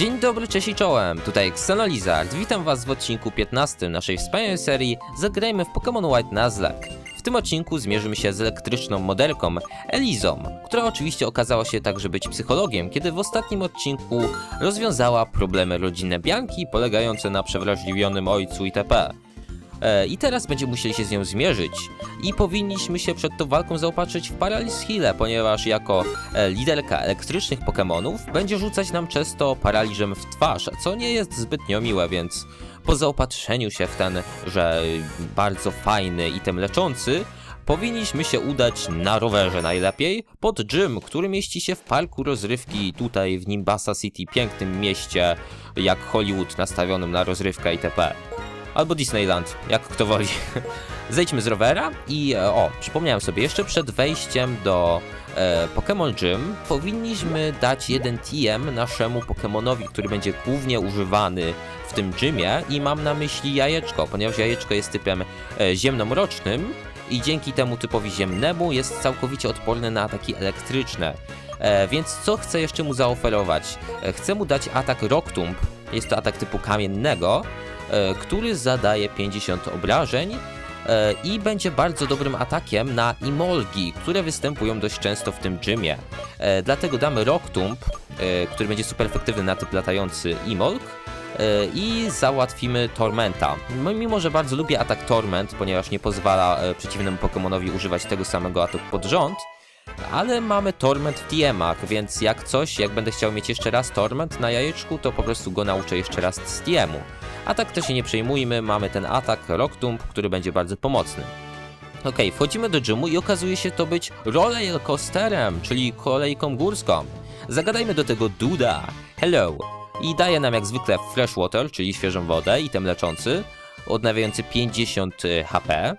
Dzień dobry, cześć i czołem, tutaj Xenolizard. Witam was w odcinku 15 naszej wspaniałej serii Zagrajmy w Pokémon White Nuzlocke. W tym odcinku zmierzymy się z elektryczną modelką Elizą, która oczywiście okazała się także być psychologiem, kiedy w ostatnim odcinku rozwiązała problemy rodzinne Bianki polegające na przewrażliwionym ojcu itp. E, I teraz będziemy musieli się z nią zmierzyć. I powinniśmy się przed tą walką zaopatrzyć w Paralyz Healę, ponieważ jako e, liderka elektrycznych Pokémonów będzie rzucać nam często paraliżem w twarz, co nie jest zbytnio miłe, więc po zaopatrzeniu się w ten, że bardzo fajny item leczący, powinniśmy się udać na rowerze najlepiej pod gym, który mieści się w parku rozrywki tutaj w Nimbasa City, pięknym mieście jak Hollywood nastawionym na rozrywkę itp. Albo Disneyland, jak kto woli. Zejdźmy z rowera i e, o, przypomniałem sobie, jeszcze przed wejściem do e, Pokémon Gym powinniśmy dać jeden TM naszemu Pokémonowi, który będzie głównie używany w tym gymie i mam na myśli jajeczko, ponieważ jajeczko jest typem e, ziemnomrocznym i dzięki temu typowi ziemnemu jest całkowicie odporny na ataki elektryczne. E, więc co chcę jeszcze mu zaoferować? E, chcę mu dać atak Rock jest to atak typu kamiennego, który zadaje 50 obrażeń e, i będzie bardzo dobrym atakiem na Imolgi, które występują dość często w tym gymie. E, Dlatego damy Rock Tomb, e, który będzie super efektywny na typ latający Imolg e, i załatwimy Tormenta. Mimo, że bardzo lubię atak Torment, ponieważ nie pozwala e, przeciwnemu Pokemonowi używać tego samego ataku pod rząd, ale mamy Torment w TM-ach, więc jak coś, jak będę chciał mieć jeszcze raz Torment na jajeczku, to po prostu go nauczę jeszcze raz z TM-u. A tak to się nie przejmujmy, mamy ten atak Rock Tomb, który będzie bardzo pomocny. Okej, wchodzimy do gymu i okazuje się to być roller coasterem, czyli kolejką górską. Zagadajmy do tego Duda. Hello. I daje nam jak zwykle fresh water, czyli świeżą wodę, item leczący, odnawiający 50 HP.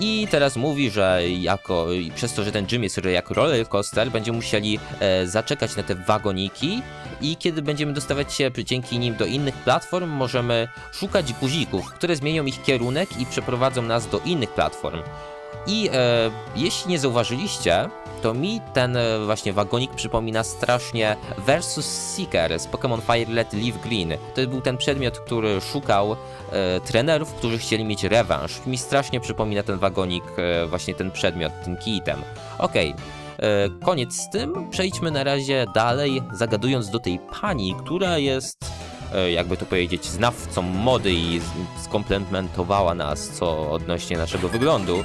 I teraz mówi, że jako, i przez to, że ten gym jest jak roller coaster, będziemy musieli e, zaczekać na te wagoniki i kiedy będziemy dostawać się dzięki nim do innych platform, możemy szukać guzików, które zmienią ich kierunek i przeprowadzą nas do innych platform. I e, jeśli nie zauważyliście, to mi ten e, właśnie wagonik przypomina strasznie Versus Seeker z Pokémon Fire Red Leaf Green. To był ten przedmiot, który szukał e, trenerów, którzy chcieli mieć rewanż. Mi strasznie przypomina ten wagonik, e, właśnie ten przedmiot, ten kitem. Okej. e, Koniec z tym, przejdźmy na razie dalej, zagadując do tej pani, która jest, e, jakby to powiedzieć, znawcą mody i skomplementowała nas co odnośnie naszego wyglądu.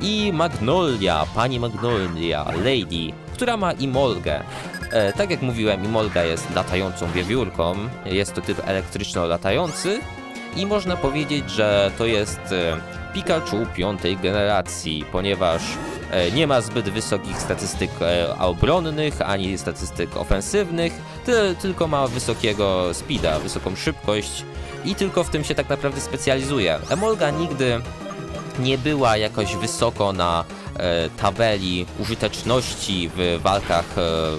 I Magnolia, pani Magnolia, Lady, która ma Imolgę. E, tak jak mówiłem, Imolga jest latającą wiewiórką, jest to typ elektryczno-latający i można powiedzieć, że to jest e, Pikachu piątej generacji, ponieważ e, nie ma zbyt wysokich statystyk e, obronnych ani statystyk ofensywnych, ty, tylko ma wysokiego speeda, wysoką szybkość i tylko w tym się tak naprawdę specjalizuje. Emolga nigdy nie była jakoś wysoko na tabeli użyteczności w walkach,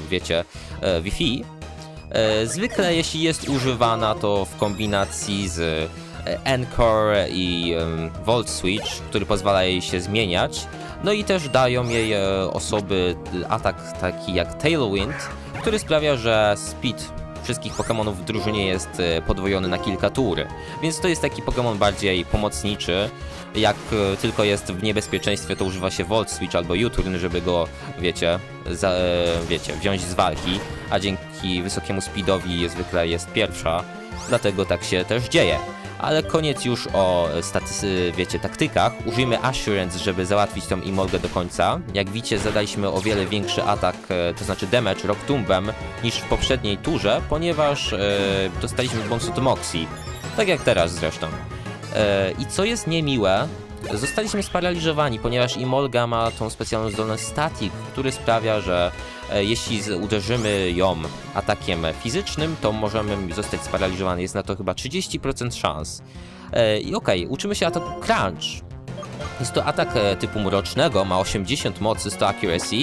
wiecie, Wi-Fi. Zwykle jeśli jest używana to w kombinacji z Encore i Volt Switch, który pozwala jej się zmieniać. No i też dają jej e, osoby atak taki jak Tailwind, który sprawia, że speed wszystkich Pokémonów w drużynie jest e, podwojony na kilka tur. Więc to jest taki Pokémon bardziej pomocniczy. Jak e, tylko jest w niebezpieczeństwie, to używa się Volt Switch albo U-Turn, żeby go, wiecie, za, e, wiecie, wziąć z walki, a dzięki wysokiemu speedowi zwykle jest pierwsza, dlatego tak się też dzieje. Ale koniec już o wiecie, taktykach. Użyjmy Assurance, żeby załatwić tą Imolgę do końca. Jak widzicie, zadaliśmy o wiele większy atak, e, to znaczy damage Rock Tombem niż w poprzedniej turze, ponieważ e, dostaliśmy bonus od Moxie. Tak jak teraz zresztą. E, I co jest niemiłe, zostaliśmy sparaliżowani, ponieważ Imolga ma tą specjalną zdolność Static, który sprawia, że jeśli z- uderzymy ją atakiem fizycznym, to możemy zostać sparaliżowani. Jest na to chyba 30% szans. E, I okej, uczymy się ataku Crunch. Jest to atak e, typu mrocznego, ma 80 mocy, 100 accuracy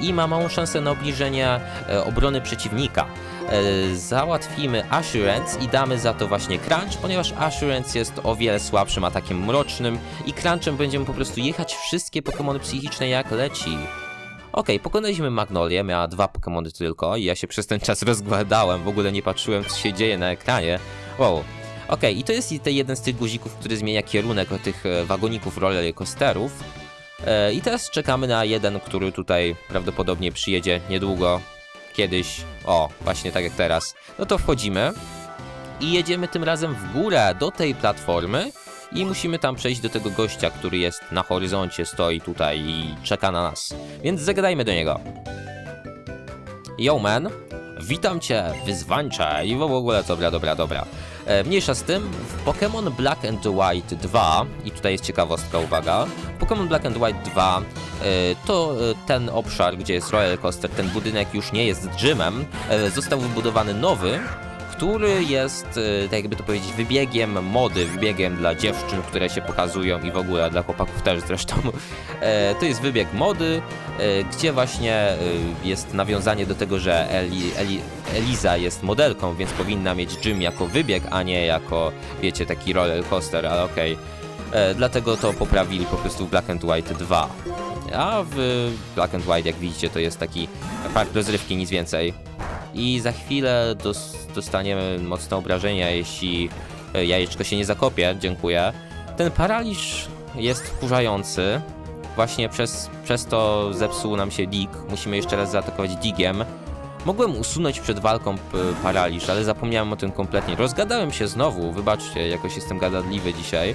i ma małą szansę na obniżenie e, obrony przeciwnika. E, Załatwimy Assurance i damy za to właśnie Crunch, ponieważ Assurance jest o wiele słabszym atakiem mrocznym i Crunchem będziemy po prostu jechać wszystkie Pokémony psychiczne jak leci. Okej, pokonaliśmy Magnolię, miała dwa Pokémony tylko i ja się przez ten czas rozgładałem, w ogóle nie patrzyłem co się dzieje na ekranie. Wow. Okej, i to jest jeden z tych guzików, który zmienia kierunek tych e, wagoników roller coasterów. E, I teraz czekamy na jeden, który tutaj prawdopodobnie przyjedzie niedługo, kiedyś. O, właśnie tak jak teraz. No to wchodzimy i jedziemy tym razem w górę do tej platformy i musimy tam przejść do tego gościa, który jest na horyzoncie, stoi tutaj i czeka na nas. Więc zagadajmy do niego. Yo man, witam cię, wyzwańcze i w ogóle dobra, dobra, dobra. E, mniejsza z tym, w Pokémon Black and White 2, i tutaj jest ciekawostka, uwaga, Pokémon Black and White 2 e, to e, ten obszar, gdzie jest roller coaster, ten budynek już nie jest gymem, e, został wybudowany nowy, który jest, e, tak jakby to powiedzieć, wybiegiem mody, wybiegiem dla dziewczyn, które się pokazują i w ogóle dla chłopaków też zresztą. E, To jest wybieg mody, e, gdzie właśnie jest nawiązanie do tego, że Eli, Eli, Eliza jest modelką, więc powinna mieć gym jako wybieg, a nie jako, wiecie, taki roller coaster, ale okej. E, Dlatego to poprawili po prostu w Black and White 2. A w Black and White, jak widzicie, to jest taki park rozrywki, nic więcej. I za chwilę dos dostaniemy mocne obrażenia, jeśli e, jajeczko się nie zakopie. Dziękuję. Ten paraliż jest wkurzający. Właśnie przez, przez to zepsuł nam się dig. Musimy jeszcze raz zaatakować digiem. Mogłem usunąć przed walką paraliż, ale zapomniałem o tym kompletnie. Rozgadałem się znowu, wybaczcie, jakoś jestem gadadliwy dzisiaj.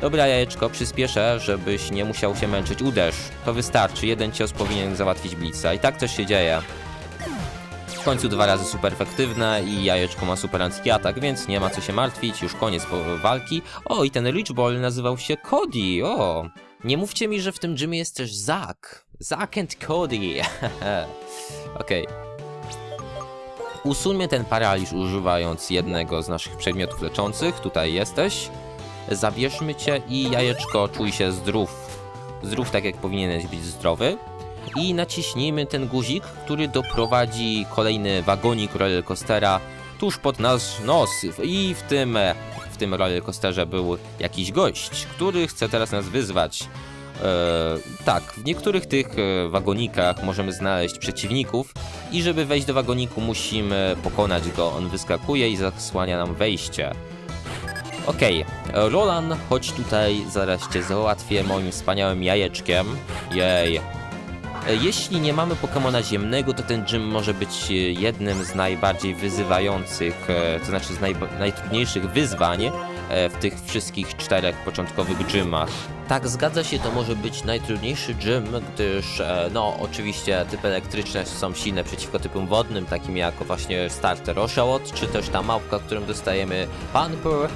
Dobra, jajeczko, przyspieszę, żebyś nie musiał się męczyć. Uderz, to wystarczy. Jeden cios powinien załatwić Blitza. I tak też się dzieje. W końcu dwa razy super efektywne i jajeczko ma super atak, więc nie ma co się martwić, już koniec walki. O, i ten Rich Ball nazywał się Cody, o! Nie mówcie mi, że w tym gymie jest też Zack. Zack and Cody. Okej. Usuńmy ten paraliż używając jednego z naszych przedmiotów leczących. Tutaj jesteś. Zabierzmy cię i jajeczko, czuj się zdrów. Zdrów tak jak powinieneś być zdrowy. I naciśnijmy ten guzik, który doprowadzi kolejny wagonik rollercoastera tuż pod nasz nos. I w tym, e, w tym rollercoasterze był jakiś gość, który chce teraz nas wyzwać. E, tak, w niektórych tych e, wagonikach możemy znaleźć przeciwników i żeby wejść do wagoniku musimy pokonać go. On wyskakuje i zasłania nam wejście. Okej, Roland, chodź tutaj, zaraz cię załatwię moim wspaniałym jajeczkiem. Jej. E, Jeśli nie mamy Pokemona ziemnego, to ten gym może być e, jednym z najbardziej wyzywających, e, to znaczy z najba- najtrudniejszych wyzwań w tych wszystkich czterech początkowych gymach. Tak, zgadza się, to może być najtrudniejszy gym, gdyż, no, oczywiście typy elektryczne są silne przeciwko typom wodnym, takim jak właśnie starter Oshawott, czy też ta małpka, którą dostajemy Panpur,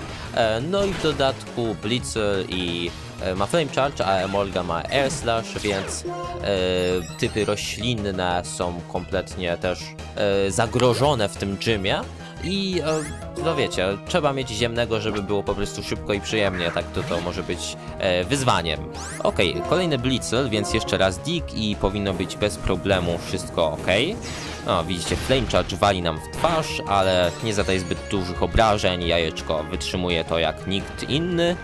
no i w dodatku Blitzel i ma Flame Charge, a Emolga ma Air Slash, więc e, typy roślinne są kompletnie też e, zagrożone w tym gymie. I e, no wiecie, trzeba mieć ziemnego, żeby było po prostu szybko i przyjemnie, tak to to może być e, wyzwaniem. Okej, kolejny Blitzel, więc jeszcze raz Dig i powinno być bez problemu wszystko ok. No, widzicie, Flame Charge wali nam w twarz, ale nie zadaje zbyt dużych obrażeń, jajeczko wytrzymuje to jak nikt inny.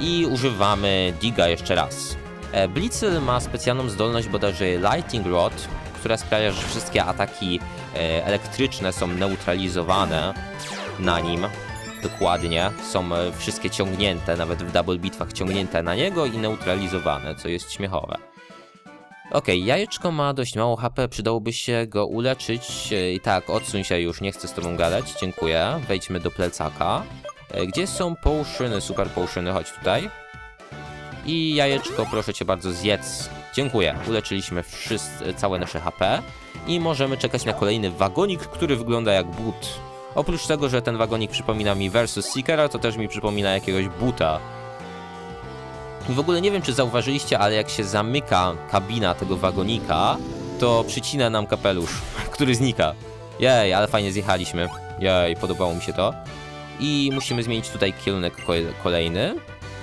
I używamy Diga jeszcze raz. E, Blitzel ma specjalną zdolność bodajże Lighting Rod, która sprawia, że wszystkie ataki e, elektryczne są neutralizowane na nim. Dokładnie, są e, wszystkie ciągnięte, nawet w double bitwach ciągnięte na niego i neutralizowane, co jest śmiechowe. Okej, jajeczko ma dość mało HP, przydałoby się go uleczyć. I tak, odsuń się już, nie chcę z tobą gadać, dziękuję. Wejdźmy do plecaka. E, Gdzie są potiony, super potiony, chodź tutaj. I jajeczko, proszę cię bardzo, zjedz. Dziękuję, uleczyliśmy wszyscy, całe nasze HP. I możemy czekać na kolejny wagonik, który wygląda jak but. Oprócz tego, że ten wagonik przypomina mi Versus Seekera, to też mi przypomina jakiegoś buta. W ogóle nie wiem, czy zauważyliście, ale jak się zamyka kabina tego wagonika, to przycina nam kapelusz, który znika. Jej, ale fajnie zjechaliśmy. Jej, podobało mi się to. I musimy zmienić tutaj kierunek ko- kolejny.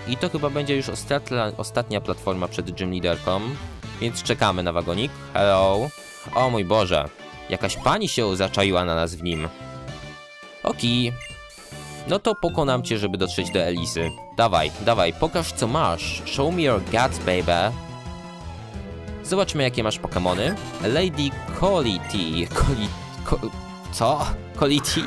I to chyba będzie już ostatnia, ostatnia platforma przed gym liderką. Więc czekamy na wagonik. Hello. O mój Boże. Jakaś pani się zaczaiła na nas w nim. Oki. No to pokonam cię, żeby dotrzeć do Elisy. Dawaj, dawaj, pokaż co masz. Show me your guts, baby. Zobaczmy jakie masz Pokemony. Lady Colity. Coli... Co? Colity?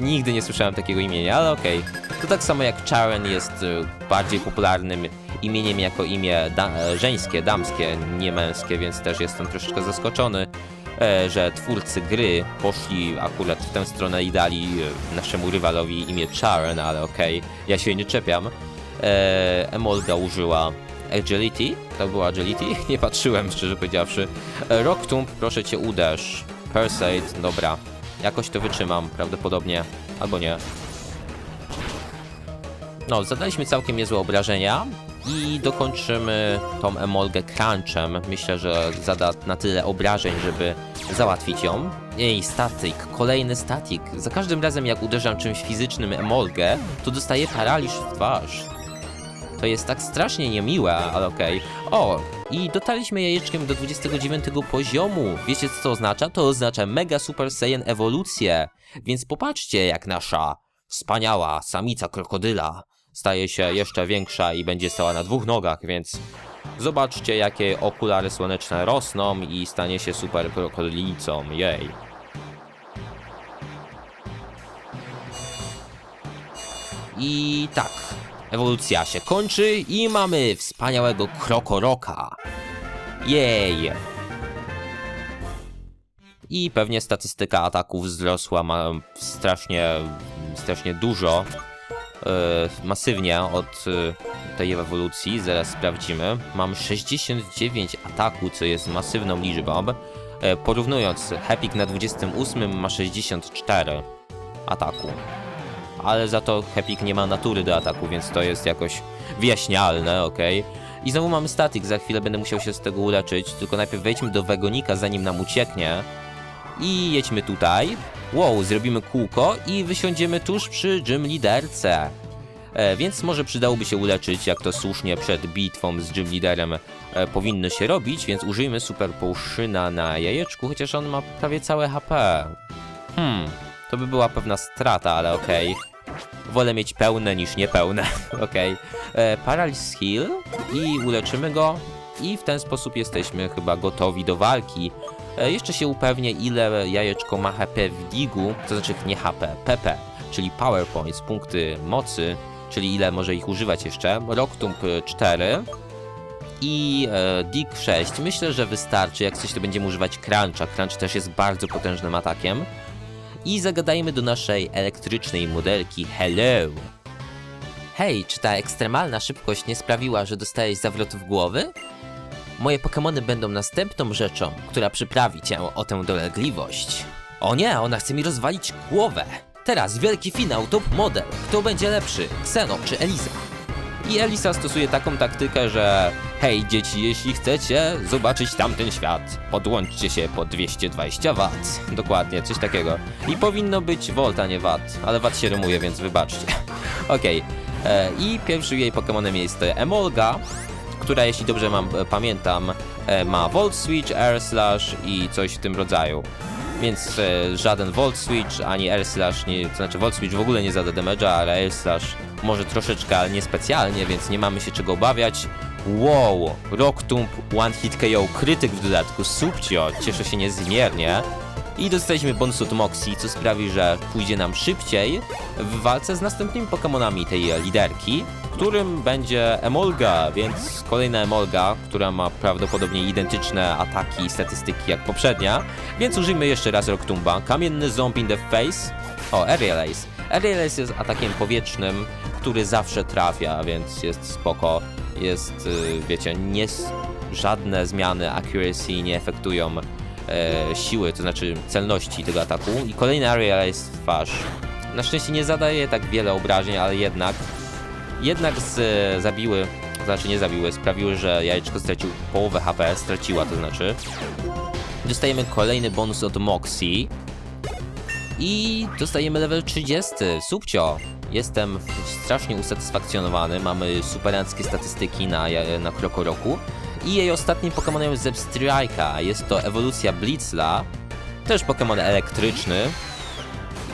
Nigdy nie słyszałem takiego imienia, ale okej. To tak samo jak Charen jest e, bardziej popularnym imieniem jako imię da e, żeńskie, damskie, nie męskie, więc też jestem troszeczkę zaskoczony, e, że twórcy gry poszli akurat w tę stronę i dali e, naszemu rywalowi imię Charen, ale okej, ja się nie czepiam. Emolga użyła Agility? To była Agility? Nie patrzyłem, szczerze powiedziawszy. Rock Tomb, proszę cię uderz. Perseid, dobra. Jakoś to wytrzymam, prawdopodobnie. Albo nie. No, zadaliśmy całkiem niezłe obrażenia i dokończymy tą Emolgę crunchem. Myślę, że zada na tyle obrażeń, żeby załatwić ją. Jej, statyk, kolejny statik. Za każdym razem jak uderzam czymś fizycznym Emolgę, to dostaję paraliż w twarz. To jest tak strasznie niemiłe, ale okej. O, i dotarliśmy jajeczkiem do 29 poziomu. Wiecie co to oznacza? To oznacza Mega Super Saiyan ewolucję. Więc popatrzcie, jak nasza wspaniała samica krokodyla staje się jeszcze większa i będzie stała na dwóch nogach, więc zobaczcie, jakie okulary słoneczne rosną i stanie się super krokodylicą. Jej. I tak, ewolucja się kończy i mamy wspaniałego krokoroka. Jej! I pewnie statystyka ataków wzrosła ma strasznie, strasznie dużo, e, masywnie od e, tej ewolucji, zaraz sprawdzimy. Mam 69 ataku, co jest masywną liczbą. E, porównując, Hepik na 28 ma 64 ataku ale za to Hepik nie ma natury do ataku, więc to jest jakoś wyjaśnialne, okej. I znowu mamy statik, za chwilę będę musiał się z tego uleczyć, tylko najpierw wejdźmy do Wegonika, zanim nam ucieknie. I jedźmy tutaj. Wow, zrobimy kółko i wysiądziemy tuż przy gym liderce. E, więc może przydałoby się uleczyć, jak to słusznie przed bitwą z gym liderem e, powinno się robić, więc użyjmy super na jajeczku, chociaż on ma prawie całe HP. Hmm, to by była pewna strata, ale okej. Wolę mieć pełne niż niepełne, okej. Okay. Paralysis Heal i uleczymy go i w ten sposób jesteśmy chyba gotowi do walki. E, jeszcze się upewnię ile jajeczko ma HP w digu, to znaczy nie HP, PP, czyli Power Points, punkty mocy, czyli ile może ich używać jeszcze. Rocktump 4 i e, Dig 6. Myślę, że wystarczy, jak coś to będziemy używać Cruncha. Crunch też jest bardzo potężnym atakiem i zagadajmy do naszej elektrycznej modelki Hello. Hej, czy ta ekstremalna szybkość nie sprawiła, że dostałeś zawrotów głowy? Moje Pokémony będą następną rzeczą, która przyprawi cię o tę dolegliwość. O nie, ona chce mi rozwalić głowę. Teraz wielki finał top model. Kto będzie lepszy, Xeno czy Eliza? I Elisa stosuje taką taktykę, że hej dzieci, jeśli chcecie zobaczyć tamten świat, podłączcie się po 220 W. Dokładnie, coś takiego. I powinno być volt, a nie watt, ale watt się rymuje, więc wybaczcie. Okej. Okay. I pierwszym jej Pokemonem jest Emolga, która jeśli dobrze mam, pamiętam, e, ma Volt Switch, Air Slash i coś w tym rodzaju. Więc e, żaden Volt Switch ani Air Slash, nie, to znaczy Volt Switch w ogóle nie zada damage'a, ale Air Slash może troszeczkę, ale niespecjalnie, więc nie mamy się czego obawiać. Wow, Rock Tomb, One Hit KO, krytyk w dodatku, subcio, cieszę się niezmiernie. I dostaliśmy bonus od Moxie, co sprawi, że pójdzie nam szybciej w walce z następnymi Pokemonami tej liderki, którym będzie Emolga, więc kolejna Emolga, która ma prawdopodobnie identyczne ataki i statystyki jak poprzednia, więc użyjmy jeszcze raz Rocktumba. Kamienny Zombie in the Face. O, Aerial Ace. Aerial Ace jest atakiem powietrznym, który zawsze trafia, więc jest spoko. Jest, y, wiecie, nie, żadne zmiany accuracy nie efektują e, siły, to znaczy celności tego ataku. I kolejny Ace w twarz. Na szczęście nie zadaje tak wiele obrażeń, ale jednak jednak z, zabiły, to znaczy nie zabiły, sprawiły, że jajeczko stracił połowę HP, straciła to znaczy. Dostajemy kolejny bonus od Moxie. I dostajemy level 30, subcio. Jestem strasznie usatysfakcjonowany, mamy superanckie statystyki na, na Krokoroku. I jej ostatnim Pokemonem jest Zepstrika, jest to ewolucja Blitzla, też Pokemon elektryczny,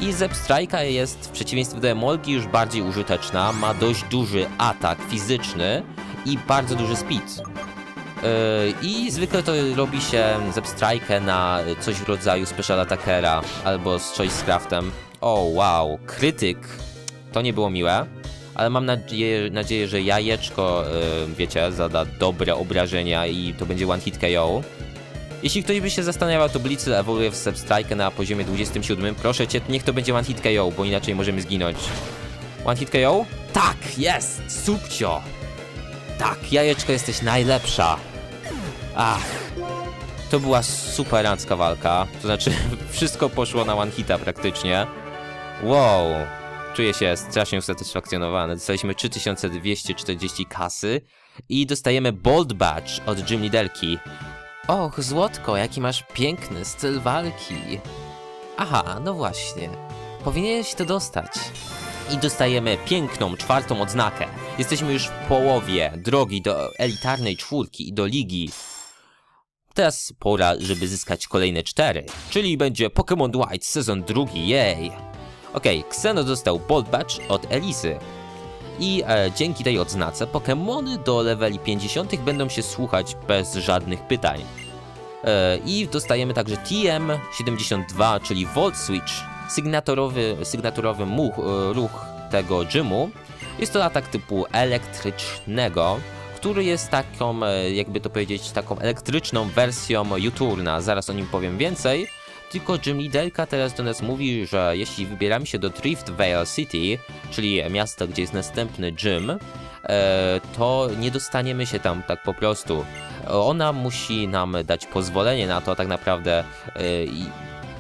i Zepstrika jest w przeciwieństwie do Emolgi już bardziej użyteczna, ma dość duży atak fizyczny i bardzo duży speed. I zwykle to robi się zepstrajkę na coś w rodzaju Special Attackera albo z Choicecraftem. O wow, krytyk. To nie było miłe, ale mam nadzieję, nadzieję że jajeczko, y, wiecie, zada dobre obrażenia i to będzie one hit KO. Jeśli ktoś by się zastanawiał, to Blitzel ewoluuje w Substrike na poziomie 27. Proszę cię, niech to będzie one hit KO, bo inaczej możemy zginąć. One hit KO? Tak, jest! Subcio! Tak, jajeczko jesteś najlepsza. Ach, to była superancka walka. To znaczy, wszystko poszło na one hita praktycznie. Wow, czuję się strasznie usatysfakcjonowany. Dostaliśmy 3240 kasy i dostajemy Bold Badge od Gym Liderki. Och, Złotko, jaki masz piękny styl walki. Aha, no właśnie. Powinieneś to dostać. I dostajemy piękną czwartą odznakę. Jesteśmy już w połowie drogi do elitarnej czwórki i do ligi. Teraz pora, żeby zyskać kolejne cztery, czyli będzie Pokémon White sezon drugi, jej! Okej, okay, Xeno dostał Bolt Badge od Elisy. I e, dzięki tej odznace Pokémony do leveli 50 będą się słuchać bez żadnych pytań. E, I dostajemy także TM72, czyli Volt Switch, sygnatorowy, sygnaturowy much, e, ruch tego gymu. Jest to atak typu elektrycznego, który jest taką, e, jakby to powiedzieć, taką elektryczną wersją Juturna. Zaraz o nim powiem więcej. Tylko Jim Lidelka teraz do nas mówi, że jeśli wybieramy się do Drift Vale City, czyli miasto, gdzie jest następny gym, e, to nie dostaniemy się tam tak po prostu. Ona musi nam dać pozwolenie na to tak naprawdę e, i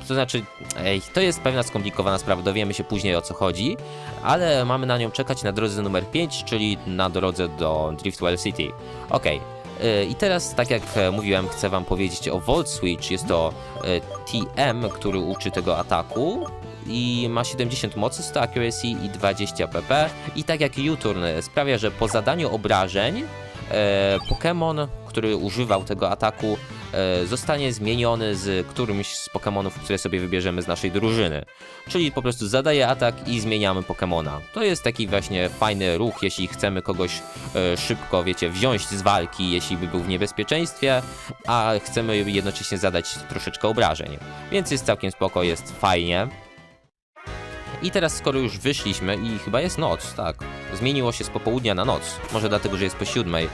to znaczy, ej, to jest pewna skomplikowana sprawa, dowiemy się później o co chodzi, ale mamy na nią czekać na drodze numer 5, czyli na drodze do Driftwell City. Okej. Okay. I teraz, tak jak e, mówiłem, chcę wam powiedzieć o Volt Switch. Jest to e, TM, który uczy tego ataku i ma 70 mocy, 100 accuracy i 20 pp. I tak jak U-turn sprawia, że po zadaniu obrażeń e, Pokémon, który używał tego ataku, e, zostanie zmieniony z którymś z Pokémonów, które sobie wybierzemy z naszej drużyny. Czyli po prostu zadaje atak i zmieniamy Pokémona. To jest taki właśnie fajny ruch, jeśli chcemy kogoś e, szybko, wiecie, wziąć z walki, jeśli by był w niebezpieczeństwie, a chcemy jednocześnie zadać troszeczkę obrażeń. Więc jest całkiem spoko, jest fajnie. I teraz skoro już wyszliśmy i chyba jest noc, tak. Zmieniło się z popołudnia na noc. Może dlatego, że jest po siódmej.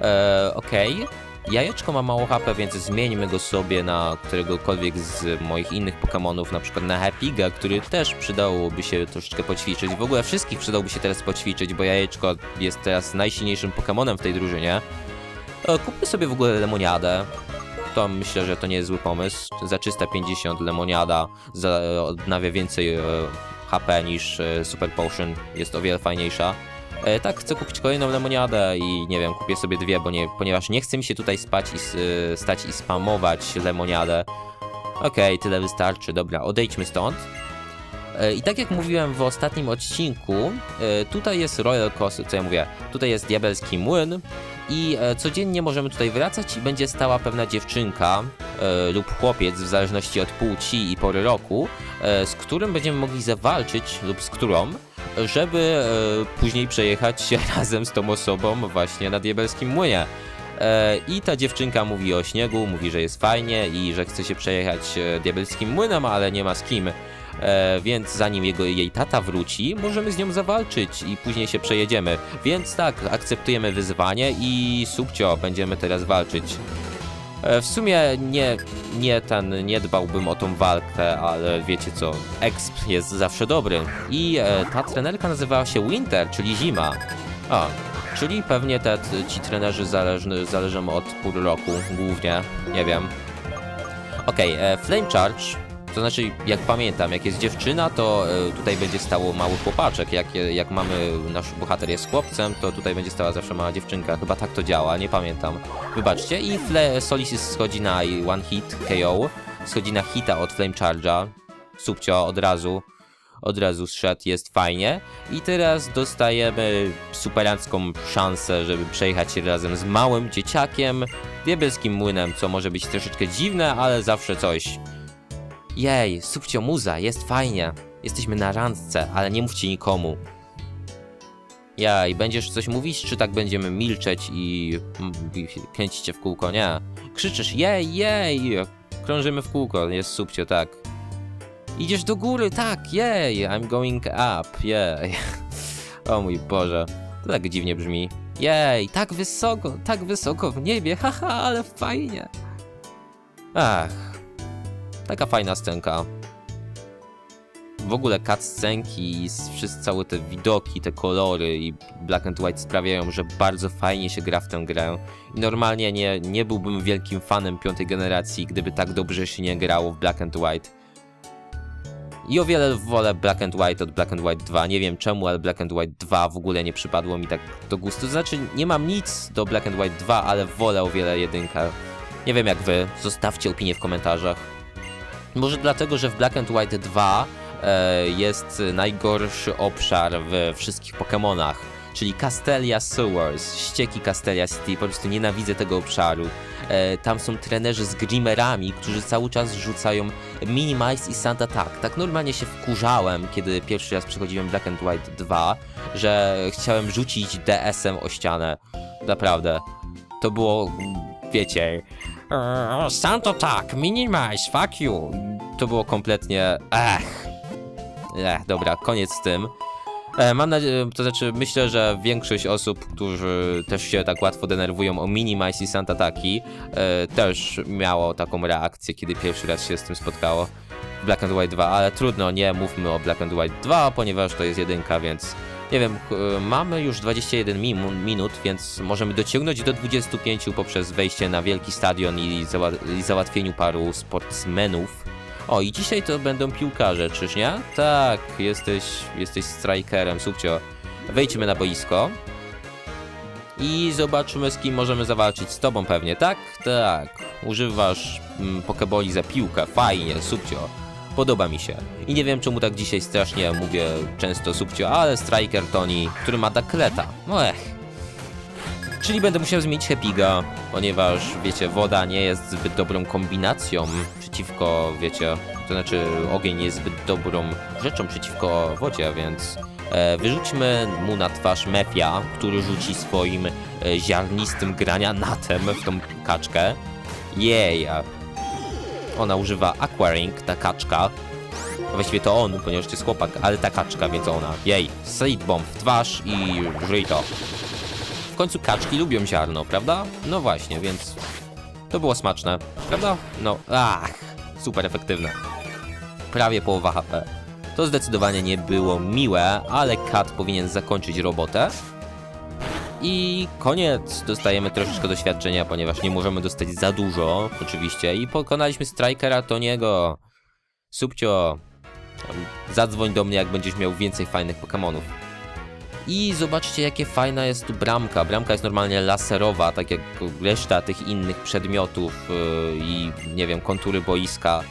Eee, okej. Okay. Jajeczko ma mało HP, więc zmieńmy go sobie na któregokolwiek z moich innych Pokémonów, na przykład na Happyga, który też przydałoby się troszeczkę poćwiczyć. W ogóle wszystkich przydałoby się teraz poćwiczyć, bo jajeczko jest teraz najsilniejszym Pokémonem w tej drużynie. E, kupmy sobie w ogóle lemoniadę. To myślę, że to nie jest zły pomysł. Za 350 lemoniada za, odnawia więcej e, HP niż e, Super Potion. Jest o wiele fajniejsza. E, tak, chcę kupić kolejną lemoniadę i nie wiem, kupię sobie dwie, bo nie, ponieważ nie chce mi się tutaj spać i, e, stać i spamować lemoniadę. Okej, okay, tyle wystarczy, dobra, odejdźmy stąd. E, I tak jak mówiłem w ostatnim odcinku, tutaj jest Royal Coast, co ja mówię, tutaj jest Diabelski Młyn i codziennie możemy tutaj wracać i będzie stała pewna dziewczynka lub chłopiec, w zależności od płci i pory roku, z którym będziemy mogli zawalczyć lub z którą, żeby później przejechać się razem z tą osobą właśnie na Diabelskim Młynie. I ta dziewczynka mówi o śniegu, mówi, że jest fajnie i że chce się przejechać diabelskim młynem, ale nie ma z kim. E, więc zanim jego, jej tata wróci, możemy z nią zawalczyć i później się przejedziemy. Więc tak, akceptujemy wyzwanie i subcio, będziemy teraz walczyć. E, w sumie nie, nie ten, nie dbałbym o tą walkę, ale wiecie co, exp jest zawsze dobry. I e, ta trenerka nazywała się Winter, czyli zima. A, czyli pewnie te, ci trenerzy zależny, zależą od pół roku, głównie, nie wiem. Okej, okay, Flame Charge to znaczy, jak pamiętam, jak jest dziewczyna, to e, tutaj będzie stało mały chłopaczek. Jak, jak mamy, nasz bohater jest chłopcem, to tutaj będzie stała zawsze mała dziewczynka. Chyba tak to działa, nie pamiętam. Wybaczcie. I Fle Solis schodzi na one hit KO. Schodzi na hita od Flame Charge'a. Subcio od razu. Od razu zszedł, jest fajnie. I teraz dostajemy superancką szansę, żeby przejechać się razem z małym dzieciakiem, diabelskim młynem, co może być troszeczkę dziwne, ale zawsze coś. Jej, subcio muza, jest fajnie. Jesteśmy na randce, ale nie mówcie nikomu. Ja, i będziesz coś mówić, czy tak będziemy milczeć i, i kręcić cię w kółko? Nie. Krzyczysz, jej, jej! Krążymy w kółko, jest subcio, tak. Idziesz do góry, tak, jej! I'm going up, jej. O mój Boże, to tak dziwnie brzmi. Jej, tak wysoko, tak wysoko w niebie, haha, ale fajnie. Ach, taka fajna scenka. W ogóle cutscenki, całe te widoki, te kolory i black and white sprawiają, że bardzo fajnie się gra w tę grę. I normalnie nie, nie byłbym wielkim fanem piątej generacji, gdyby tak dobrze się nie grało w black and white. I o wiele wolę Black and White od Black and White 2. Nie wiem czemu, ale Black and White 2 w ogóle nie przypadło mi tak do gustu. To znaczy, nie mam nic do Black and White 2, ale wolę o wiele jedynkę. Nie wiem jak wy, zostawcie opinię w komentarzach. Może dlatego, że w Black and White 2 e, jest najgorszy obszar w wszystkich Pokémonach, czyli Castelia Sewers, ścieki Castelia City, po prostu nienawidzę tego obszaru. E, tam są trenerzy z Grimerami, którzy cały czas rzucają Minimize i Sand Attack. Tak normalnie się wkurzałem, kiedy pierwszy raz przechodziłem Black and White 2, że chciałem rzucić DS-em o ścianę. Naprawdę. To było, wiecie... Eee, Sand Attack, Minimize, fuck you. To było kompletnie... Ech. Ech, dobra, koniec z tym. E, mam nadzieję, to znaczy myślę, że większość osób, którzy też się tak łatwo denerwują o Minimize i Sand Attacki, e, też miało taką reakcję, kiedy pierwszy raz się z tym spotkało Black and White 2, ale trudno, nie mówmy o Black and White 2, ponieważ to jest jedynka, więc nie wiem, mamy już 21 min minut, więc możemy dociągnąć do 25 poprzez wejście na wielki stadion i, zała i załatwieniu paru sportsmenów. O, i dzisiaj to będą piłkarze, czyż nie? Tak, jesteś, jesteś strikerem, subcio. Wejdźmy na boisko. I zobaczymy, z kim możemy zawalczyć. Z tobą pewnie, tak? Tak. Używasz mm, pokeboli za piłkę. Fajnie, subcio. Podoba mi się. I nie wiem, czemu tak dzisiaj strasznie mówię często subcio, ale striker Tony, który ma Dakleta. No ech. Czyli będę musiał zmienić Happy'ga, ponieważ, wiecie, woda nie jest zbyt dobrą kombinacją przeciwko, wiecie, to znaczy ogień nie jest zbyt dobrą rzeczą przeciwko wodzie, więc e, wyrzućmy mu na twarz Mefia, który rzuci swoim e, ziarnistym granianatem w tą kaczkę. Jej! Ona używa Aquaring, ta kaczka. Właściwie to on, ponieważ to jest chłopak, ale ta kaczka, więc ona. Jej! Slate bomb w twarz i żyj to. W końcu kaczki lubią ziarno, prawda? No właśnie, więc to było smaczne, prawda? No, ach, super efektywne. Prawie połowa HP. To zdecydowanie nie było miłe, ale Kat powinien zakończyć robotę. I koniec. Dostajemy troszeczkę doświadczenia, ponieważ nie możemy dostać za dużo, oczywiście. I pokonaliśmy Strikera Toniego. Subcio, zadzwoń do mnie, jak będziesz miał więcej fajnych Pokémonów. I zobaczcie, jakie fajna jest tu bramka. Bramka jest normalnie laserowa, tak jak reszta tych innych przedmiotów yy, i nie wiem, kontury boiska.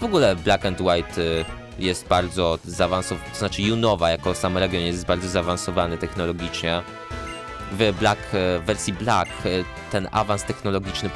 W ogóle Black and White yy, jest bardzo zaawansowany, to znaczy Junowa jako sam region jest bardzo zaawansowany technologicznie. W Black, e, wersji Black e, ten awans technologiczny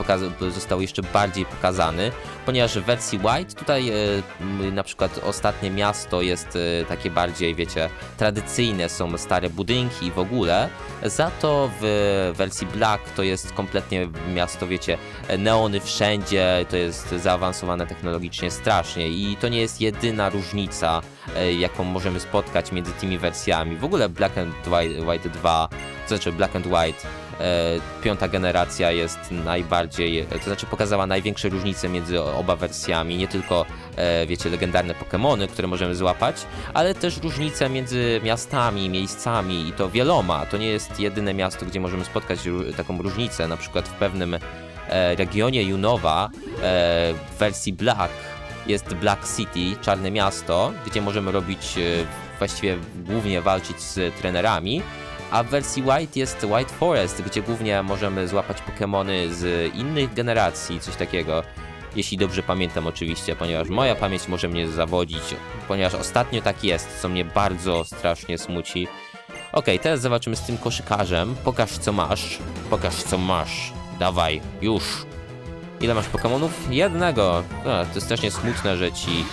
został jeszcze bardziej pokazany, ponieważ w wersji White tutaj e, na przykład ostatnie miasto jest e, takie bardziej, wiecie, tradycyjne, są stare budynki i w ogóle, za to w wersji Black to jest kompletnie miasto, wiecie, neony wszędzie, to jest zaawansowane technologicznie strasznie i to nie jest jedyna różnica, e, jaką możemy spotkać między tymi wersjami. W ogóle Black and White, White 2, to znaczy Black and White, piąta generacja jest najbardziej, to znaczy pokazała największe różnice między oba wersjami, nie tylko, e, wiecie, legendarne Pokémony, które możemy złapać, ale też różnice między miastami, miejscami i to wieloma. To nie jest jedyne miasto, gdzie możemy spotkać taką różnicę, na przykład w pewnym e, regionie Junowa e, w wersji Black jest Black City, czarne miasto, gdzie możemy robić, właściwie głównie walczyć z trenerami, a w wersji White jest White Forest, gdzie głównie możemy złapać Pokémony z innych generacji, coś takiego. Jeśli dobrze pamiętam oczywiście, ponieważ moja pamięć może mnie zawodzić, ponieważ ostatnio tak jest, co mnie bardzo strasznie smuci. Okej, teraz zobaczymy z tym koszykarzem. Pokaż co masz. Pokaż co masz. Dawaj, już. Ile masz Pokémonów? Jednego. A, to jest strasznie smutne, że ci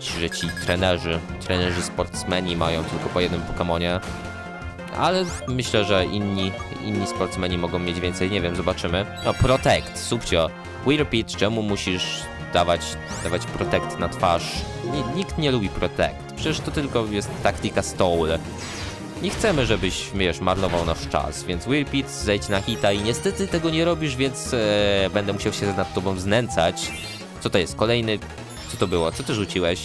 ci, że ci trenerzy, trenerzy sportsmeni mają tylko po jednym Pokemonie. Ale myślę, że inni, inni sportsmeni mogą mieć więcej, nie wiem, zobaczymy. No, Protect, subcio. We repeat, czemu musisz dawać, dawać Protect na twarz? Ni- Nikt nie lubi Protect. Przecież to tylko jest taktyka Stole. Nie chcemy, żebyś, wiesz, marnował nasz czas, więc We repeat, zejdź na hita i niestety tego nie robisz, więc e, będę musiał się nad tobą znęcać. Co to jest? Kolejny... Co to było? Co ty rzuciłeś?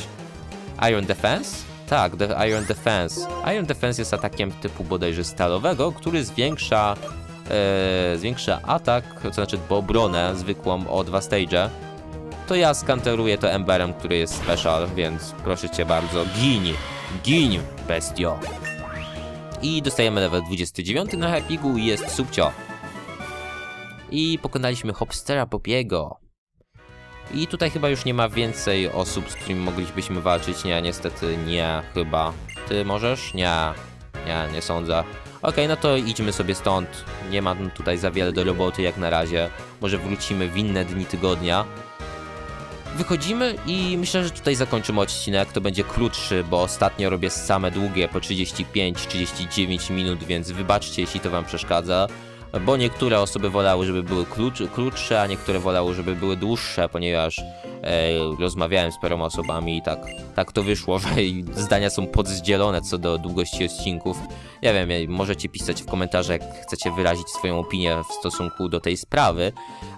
Iron Defense? Tak, de Iron Defense. Iron Defense jest atakiem typu bodajże stalowego, który zwiększa, e, zwiększa atak, to znaczy obronę zwykłą o dwa stage. To ja skanteruję to Emberem, który jest special, więc proszę cię bardzo, gin! Gin, bestio! I dostajemy level 29 na Hapigu i jest subcio. I pokonaliśmy Hopstera Popiego. I tutaj chyba już nie ma więcej osób, z którymi moglibyśmy walczyć. Nie, niestety nie, chyba. Ty możesz? Nie, nie, nie sądzę. Okej, no to idźmy sobie stąd. Nie ma tutaj za wiele do roboty jak na razie. Może wrócimy w inne dni tygodnia. Wychodzimy i myślę, że tutaj zakończymy odcinek. To będzie krótszy, bo ostatnio robię same długie, po 35-39 minut, więc wybaczcie, jeśli to wam przeszkadza. Bo niektóre osoby wolały, żeby były krótsze, krótsze a niektóre wolały, żeby były dłuższe, ponieważ e, rozmawiałem z paroma osobami i tak, tak to wyszło, że zdania są podzdzielone co do długości odcinków. Ja wiem, możecie pisać w komentarzach, jak chcecie wyrazić swoją opinię w stosunku do tej sprawy.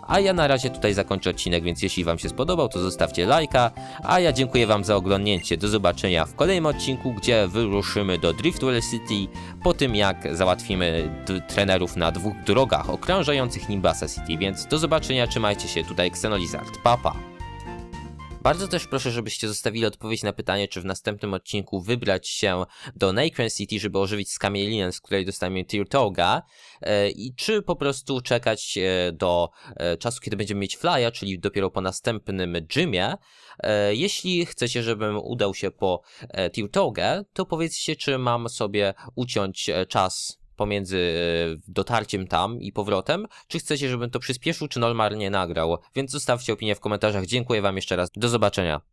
A ja na razie tutaj zakończę odcinek, więc jeśli Wam się spodobał, to zostawcie lajka. A ja dziękuję Wam za oglądnięcie. Do zobaczenia w kolejnym odcinku, gdzie wyruszymy do Driftwell City po tym, jak załatwimy trenerów na dwóch drogach okrążających Nimbasa City. Więc do zobaczenia, trzymajcie się. Tutaj Xenolizard. Papa. Pa. Bardzo też proszę, żebyście zostawili odpowiedź na pytanie, czy w następnym odcinku wybrać się do Nacren City, żeby ożywić Skamielinę, z której dostaniemy Tirtoga, e, i czy po prostu czekać e, do e, czasu, kiedy będziemy mieć flya, czyli dopiero po następnym gymie. E, Jeśli chcecie, żebym udał się po e, Tirtogę, to powiedzcie, czy mam sobie uciąć e, czas pomiędzy dotarciem tam i powrotem, czy chcecie, żebym to przyspieszył, czy normalnie nagrał. Więc zostawcie opinię w komentarzach. Dziękuję wam jeszcze raz. Do zobaczenia.